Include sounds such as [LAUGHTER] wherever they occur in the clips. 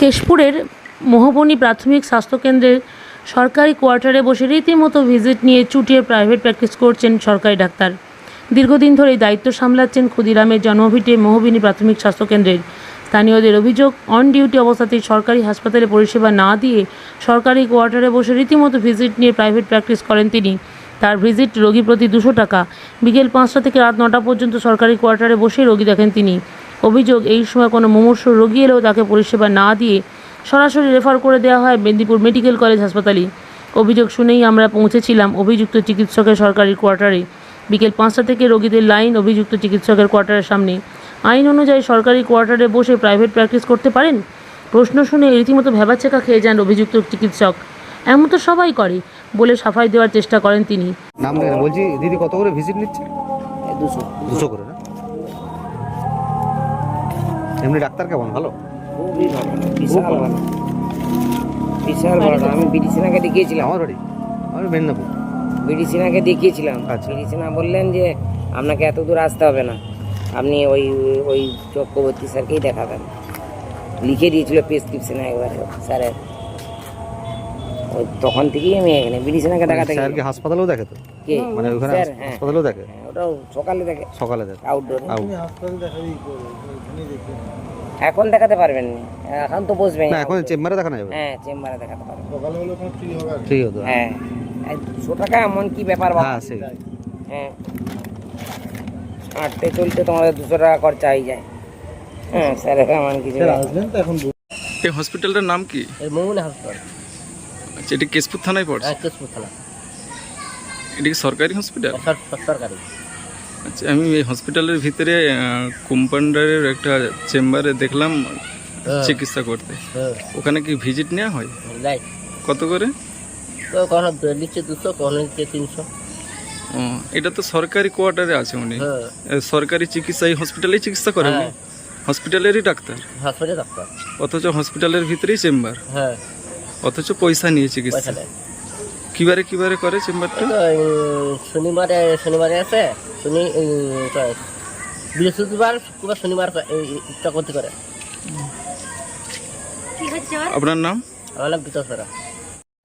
কেশপুরের মোহবনী প্রাথমিক স্বাস্থ্যকেন্দ্রের সরকারি কোয়ার্টারে বসে রীতিমতো ভিজিট নিয়ে চুটিয়ে প্রাইভেট প্র্যাকটিস করছেন সরকারি ডাক্তার। দীর্ঘদিন ধরে দায়িত্ব সামলাচ্ছেন ক্ষুদিরামের জন্মভিটে মোহবিনী প্রাথমিক স্বাস্থ্যকেন্দ্রের। স্থানীয়দের অভিযোগ অন ডিউটি অবস্থাতেই সরকারি হাসপাতালে পরিষেবা না দিয়ে সরকারি কোয়ার্টারে বসে রীতিমতো ভিজিট নিয়ে প্রাইভেট প্র্যাকটিস করেন তিনি। তার ভিজিট রোগী প্রতি দুশো টাকা। বিকেল পাঁচটা থেকে রাত নটা পর্যন্ত সরকারি কোয়ার্টারে বসে রোগী দেখেন তিনি। অভিযোগ, এই সময় কোনো মুমূর্ষ রোগী এলেও তাকে পরিষেবা না দিয়ে সরাসরি রেফার করে দেওয়া হয় মেদিনীপুর মেডিকেল কলেজ হাসপাতালে। অভিযোগ শুনেই আমরা পৌঁছেছিলাম অভিযুক্ত চিকিৎসকের সরকারি কোয়ার্টারে। বিকেল পাঁচটা থেকে রোগীদের লাইন অভিযুক্ত চিকিৎসকের কোয়ার্টারের সামনে। আইন অনুযায়ী সরকারি কোয়ার্টারে বসে প্রাইভেট প্র্যাকটিস করতে পারেন? প্রশ্ন শুনে রীতিমতো ভেবাচেকা খেয়ে যান অভিযুক্ত চিকিৎসক। এমন তো সবাই করে বলে সাফাই দেওয়ার চেষ্টা করেন তিনি। নাম বলছি দিদি কত করে ভিজিট নিচ্ছে? দুশো। দুশো করে না? এমনি ডাক্তার কেমন ভালো? ভালো বিশাল ভালো। আমি বিডি সিনহাকে দেখিয়েছিলাম। আমার বাড়ি আমি মেদিনীপুর। বিডি সিনহাকে দেখিয়েছিলাম। আচ্ছা। বললেন যে আপনাকে এত দূর আসতে হবে না। আপনি ওই ওই চক্রবর্তী স্যারকেই দেখাবেন। লিখে দিয়েছিল প্রেসক্রিপশনে একবারে স্যারের। ওই তখন থেকেই আমি এখানে বিডি সিনহাকে দেখাতে স্যার কি হাসপাতালেও দেখে তো? কে? মানে ওখানে হ্যাঁ। হাসপাতালেও দেখে? হ্যাঁ, ওটাও সকালে দেখে। সকালে দেখে। আউটডোর আউট এখন দেখাতে পারবেন না। এখন তো বসবেন না এখন চেম্বারে দেখানো যাবে? হ্যাঁ চেম্বারে দেখাতে পারবেন। ঠিক হতো হ্যাঁ। এই দুশো টাকা এমন কি ব্যাপার বাবা? হ্যাঁ হ্যাঁ। হাঁটতে চলতে তোমাদের দুশো টাকা খরচা হয়ে যায়। হ্যাঁ স্যার এমন কিছু এই হসপিটালটার নাম কি? এই মৌনে হাসপাতাল। আচ্ছা এটি কেশপুর থানায় পড়ছে? হ্যাঁ কেশপুর থানা। এটি কি সরকারি হসপিটাল? সরকারি। আচ্ছা আমি এই হসপিটালের ভিতরে কম্পাউন্ডারের একটা চেম্বারে দেখলাম চিকিৎসা করতে। হ্যাঁ। ওখানে কি ভিজিট নেওয়া হয়? কত করে? তো কখনো নিচ্ছে দুশো কখনো নিচ্ছে তিনশো। ও এটা তো সরকারি কোয়ার্টারে আছে উনি। হ্যাঁ। সরকারি চিকিৎসা এই হসপিটালেই চিকিৎসা করেন হ্যাঁ। হসপিটালেরই ডাক্তার? ডাক্তার। অথচ হসপিটালের ভিতরেই চেম্বার? হ্যাঁ। অথচ পয়সা নিয়ে চিকিৎসা। কিবারে কিবারে করে চেম্বারটা? শনিবারে শনিবারে আছে। শনি বৃহস্পতিবার শুক্রবার শনিবার এই এই করে আপনার নাম? আমার নাম বিকাশ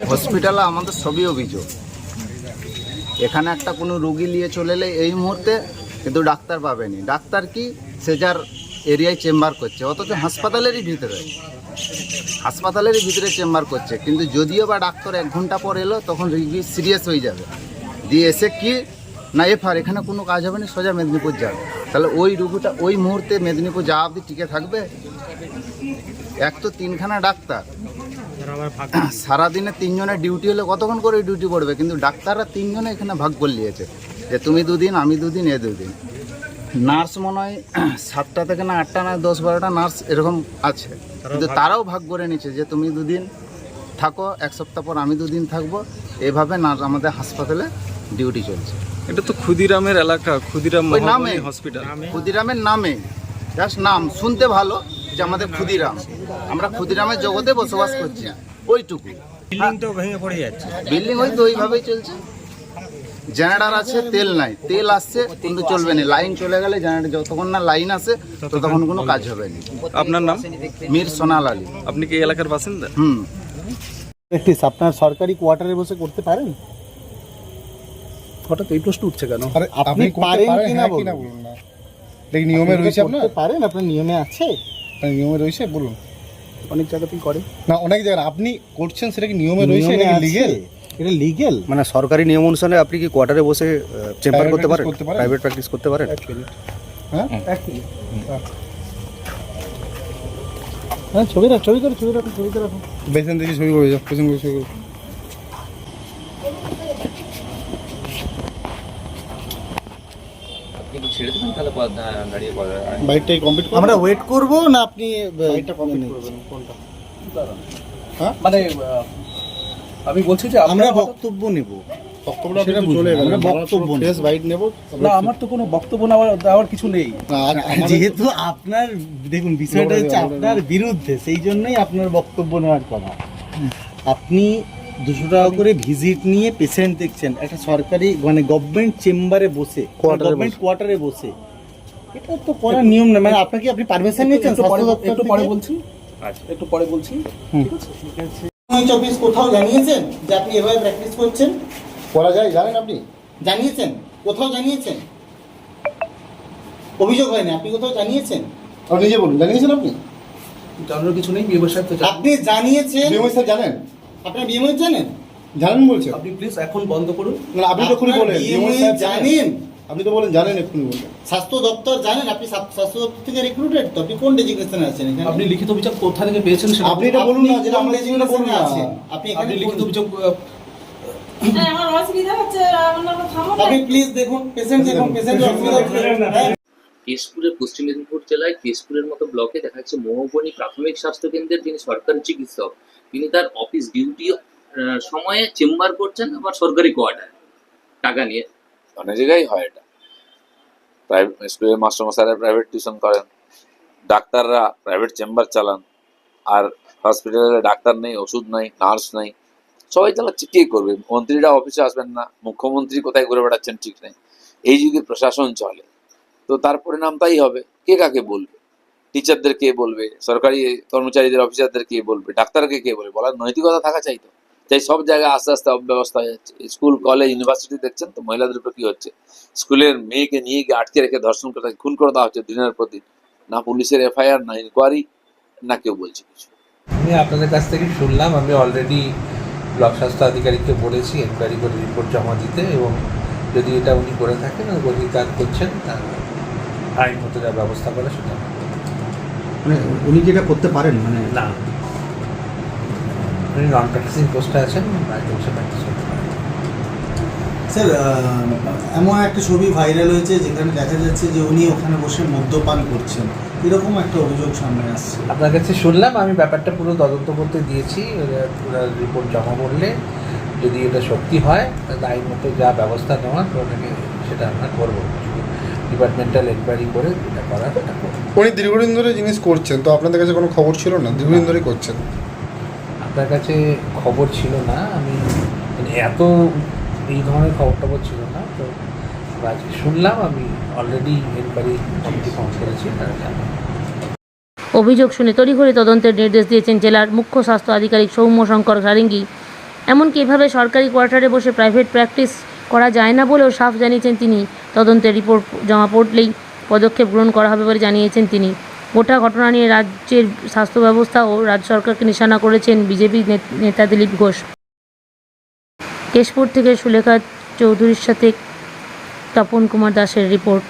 হসপিটালে আমাদের সবই অভিযোগ। এখানে একটা কোনো রুগী নিয়ে চলে এলে এই মুহূর্তে কিন্তু ডাক্তার পাবেনি। ডাক্তার কি সে যার এরিয়ায় চেম্বার করছে, অথচ হাসপাতালেরই ভিতরে। হাসপাতালেরই ভিতরে চেম্বার করছে, কিন্তু যদিও বা ডাক্তার এক ঘণ্টা পর এলো, তখন রুগী সিরিয়াস হয়ে যাবে। দিয়ে এসে কি, না এফার এখানে কোনো কাজ হবে না, সোজা মেদিনীপুর যাবে। তাহলে ওই রুগীটা ওই মুহূর্তে মেদিনীপুর যাওয়া অবধি টিকে থাকবে? এক তো তিনখানা ডাক্তার। সারাদিনে তিনজনের ডিউটি হলে কতক্ষণ করে ডিউটি পড়বে? কিন্তু ডাক্তাররা তিনজনে এখানে ভাগ করে নিয়েছে। যে তুমি দুদিন আমি দুদিন এ দুদিন। নার্স মনে হয় [CLEARS THROAT] সাতটা থেকে না আটটা না দশ বারোটা নার্স এরকম আছে। কিন্তু তারাও ভাগ করে নিচ্ছে যে তুমি দুদিন থাকো এক সপ্তাহ পর আমি দুদিন থাকব। এভাবে নার্স আমাদের হাসপাতালে ডিউটি চলছে। এটা তো ক্ষুদিরামের এলাকা ক্ষুদিরাম নামে। হসপিটাল ক্ষুদিরামের নামে। জাস্ট নাম শুনতে ভালো। যে আমাদের ক্ষুদিরাম। আমরা ক্ষুদিরামের জগতে বসবাস করছি। ওইটুকু। বিল্ডিং তো ভেঙে পড়ে যাচ্ছে। বিল্ডিং ওই তো ওইভাবেই চলছে। জেনারেটার আছে তেল নাই। তেল আসছে কিন্তু চলবে না। লাইন চলে গেলে জেনারেটার যতক্ষণ না লাইন আসে ততক্ষণ কোনো কাজ হবে না। আপনার নাম? মীর সোনাল আলী। আপনি কি এই এলাকার বাসিন্দা? হুম। প্র্যাকটিস আপনার সরকারি কোয়ার্টারে বসে করতে পারেন? হঠাৎ এই প্রশ্ন উঠছে কেন? আরে আপনি পারেন কিনা বলুন। না। দেখি নিয়মে আপনি রয়েছে তো আপনার পারেন আপনার নিয়মে আছে। আপনার নিয়মে রয়েছে? বলুন। অনেক জায়গাতেই করে। না অনেক জায়গা আপনি করছেন সেটা কি নিয়মে রয়েছে? নিয়মে নাকি আছে? লিগেল এটা লিগেল মানে সরকারি নিয়ম অনুসারে আপনি কি কোয়ার্টারে বসে চেম্বার Private করতে পারেন? করতে পারেন? প্রাইভেট প্র্যাকটিস করতে পারেন? এক মিনিট হ্যাঁ? এক মিনিট। হ্যাঁ ছবি রাখ ছবি করে ছবি রাখুন ছবিতে রাখুন। পেছন থেকে ছবি করে যাও পেছন করে ছবি করে। বাইকটাই কমপ্লিট আমরা ওয়েট করব না আপনি বাইকটা কমপ্লিট করবেন কোনটা? হ্যাঁ? মানে আমি বলছি যে আমরা বক্তব্য নেব। আমরা বক্তব্য নেই। ফেস না আমার তো কোনো বক্তব্য নেওয়ার দেওয়ার কিছু নেই। যেহেতু আপনার দেখুন বিষয়টা হচ্ছে আপনার বিরুদ্ধে সেই জন্যই আপনার বক্তব্য নেওয়ার কথা। আপনি দুশো টাকা করে ভিজিট নিয়ে পেশেন্ট দেখছেন একটা সরকারি মানে গভর্নমেন্ট চেম্বারে বসে গভর্নমেন্ট কোয়ার্টারে বসে। এটা তো করার নিয়ম না মানে আপনাকে আপনি পারমিশন নিয়েছেন একটু পরে স্বাস্থ্য একটু পরে বলছি। একটু পরে বলছি। পঞ্চ অফিস কোথাও জানিয়েছেন যে আপনি এভাবে প্র্যাকটিস করছেন? করা যায় জানেন আপনি? জানিয়েছেন? কোথাও জানিয়েছেন? অভিযোগ হয়নি আপনি কোথাও জানিয়েছেন? আপনি নিজে বলুন জানিয়েছেন আপনি? জানানোর কিছু নেই বিয়ে সাহেব আপনি জানিয়েছেন স্যার জানেন? আপনার বিএমএ জানেন? জানেন বলছেন আপনি প্লিজ এখন বন্ধ করুন। মানে আপনি তো আপনার বলেন জানেন। আপনি তো বলেন জানেন এক্ষুনি বললেন স্বাস্থ্য দপ্তর জানেন আপনি স্বাস্থ্য দপ্তর থেকে রিক্রুটেড তো আপনি কোন ডেজিগনেশনে আছেন এখানে? আপনি লিখিত অভিযোগ কোথা থেকে পেয়েছেন সেটা আপনি এটা বলুন। না যেটা আমরা বলুন না। আছেন? আপনি এখানে লিখিত অভিযোগ আমার অসুবিধা হচ্ছে না আপনি প্লিজ দেখুন পেশেন্ট দেখুন পেশেন্ট অসুবিধা হচ্ছে। হ্যাঁ, কেশপুরের পশ্চিম মেদিনীপুর জেলায় কেশপুরের মতো ব্লকে দেখা যাচ্ছে মৌবনী প্রাথমিক স্বাস্থ্য কেন্দ্রের যিনি সরকারি চিকিৎসক তিনি তার অফিস ডিউটি সময়ে চেম্বার করছেন আবার সরকারি কোয়ার্টার টাকা নিয়ে। অনেক জায়গায় হয় এটা। প্রাইভেট স্কুলের মাস্টারমশাইরা প্রাইভেট টিউশন করেন, ডাক্তাররা প্রাইভেট চেম্বার চালান, আর হসপিটালে ডাক্তার নেই, ওষুধ নেই নার্স নেই, সবাই চালাচ্ছে কে করবে। মন্ত্রীরা অফিসে আসবেন না, মুখ্যমন্ত্রী কোথায় ঘুরে বেড়াচ্ছেন ঠিক নেই। এই যদি প্রশাসন চলে, তো তার পরিণাম তাই হবে, কে কাকে বলবে? টিচারদের কে বলবে? সরকারি কর্মচারীদের অফিসারদের কে বলবে? ডাক্তারকে কে বলবে? বলার নৈতিকতা থাকা চাইতো তাই সব জায়গায় আস্তে আস্তে অব্যবস্থা হয়ে যাচ্ছে। স্কুল কলেজ ইউনিভার্সিটি দেখছেন তো, মহিলাদের উপর কি হচ্ছে? স্কুলের মেয়েকে নিয়ে গিয়ে আটকে রেখে ধর্ষণ করে খুন করে দেওয়া হচ্ছে দিনের প্রতি না পুলিশের এফআইআর, না ইনকোয়ারি না কেউ বলছে কিছু। আমি আপনাদের কাছ থেকে শুনলাম, আমি অলরেডি ব্লক স্বাস্থ্য আধিকারিককে বলেছি এনকোয়ারি করে রিপোর্ট জমা দিতে এবং যদি এটা উনি করে থাকেন অধিকার করছেন, তার মতো যা ব্যবস্থা করে সেটা। মানে উনি কি এটা করতে পারেন মানে না। উনি নন প্র্যাকটিসিং পোস্টে আছেন বাইরে বসে প্র্যাকটিস করতে পারেন। স্যার এমন একটা ছবি ভাইরাল হয়েছে যেখানে দেখা যাচ্ছে যে উনি ওখানে বসে মদ্যপান করছেন। এরকম একটা অভিযোগ সামনে আসছে? আপনার কাছে শুনলাম আমি ব্যাপারটা পুরো তদন্ত করতে দিয়েছি রিপোর্ট জমা করলে যদি এটা সত্যি হয় তাহলে আইন মতো যা ব্যবস্থা নেওয়ার ওটাকে সেটা আমরা করব। ডিপার্টমেন্টাল এনকোয়ারি করে সেটা করব। উনি দীর্ঘদিন ধরে জিনিস করছেন তো আপনাদের কাছে কোনো খবর ছিল না? দীর্ঘদিন ধরে করছেন। আপনার কাছে খবর ছিল না আমি মানে এত এই ধরনের খবর টবর ছিল না তো আজকে শুনলাম আমি অলরেডি এনকোয়ারি কমিটি ফর্ম করেছি তারা জানাবে। অভিযোগ শুনে তড়িঘড়ি তদন্তের নির্দেশ দিয়েছেন জেলার মুখ্য স্বাস্থ্য আধিকারিক সৌম্য শঙ্কর সারেঙ্গি। এমনকি এভাবে সরকারি কোয়ার্টারে বসে প্রাইভেট প্র্যাকটিস করা যায় না বলেও সাফ জানিয়েছেন তিনি। তদন্তের রিপোর্ট জমা পড়লেই পদক্ষেপ গ্রহণ করা হবে বলে জানিয়েছেন তিনি। গোটা ঘটনা নিয়ে রাজ্যের স্বাস্থ্য ব্যবস্থা ও রাজ্য সরকারকে নিশানা করেছেন বিজেপি নেতা দিলীপ ঘোষ। কেশপুর থেকে সুলেখা চৌধুরীর সাথে তপন কুমার দাসের রিপোর্ট।